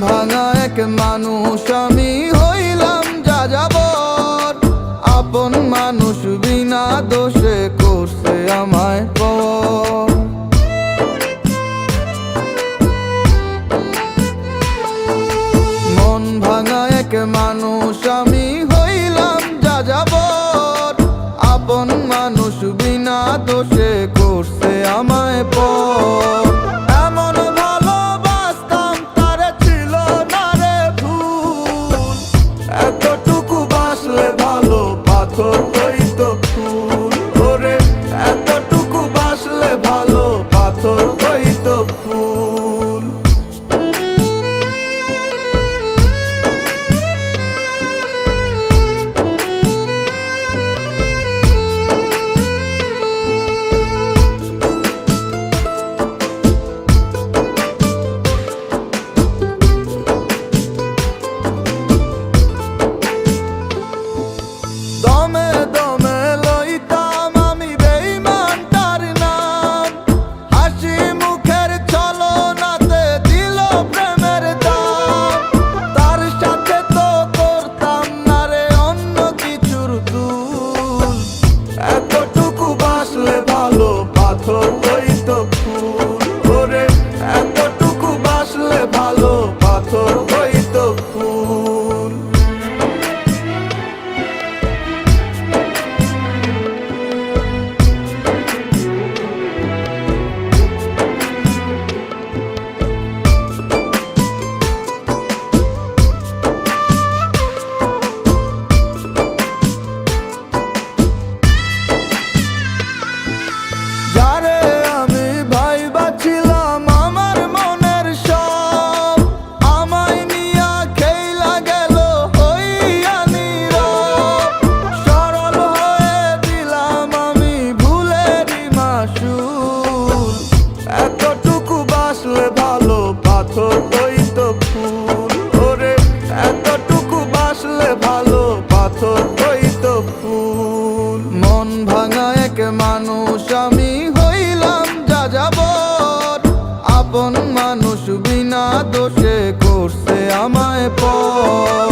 ভাঙা এক মানুষ, আমি হইলাম যা যাবর আপন মানুষ বিনা দোষে করছে আমায় পর। মন ভাঙা মানুষ, আমি হইলাম যা যাবর আপন মানুষ বিনা দোষে করছে আমায় পর। Oh. মানুষ আমি হইলাম যা যাব আপন মানুষ বিনা দোষে করছে আমায় পর।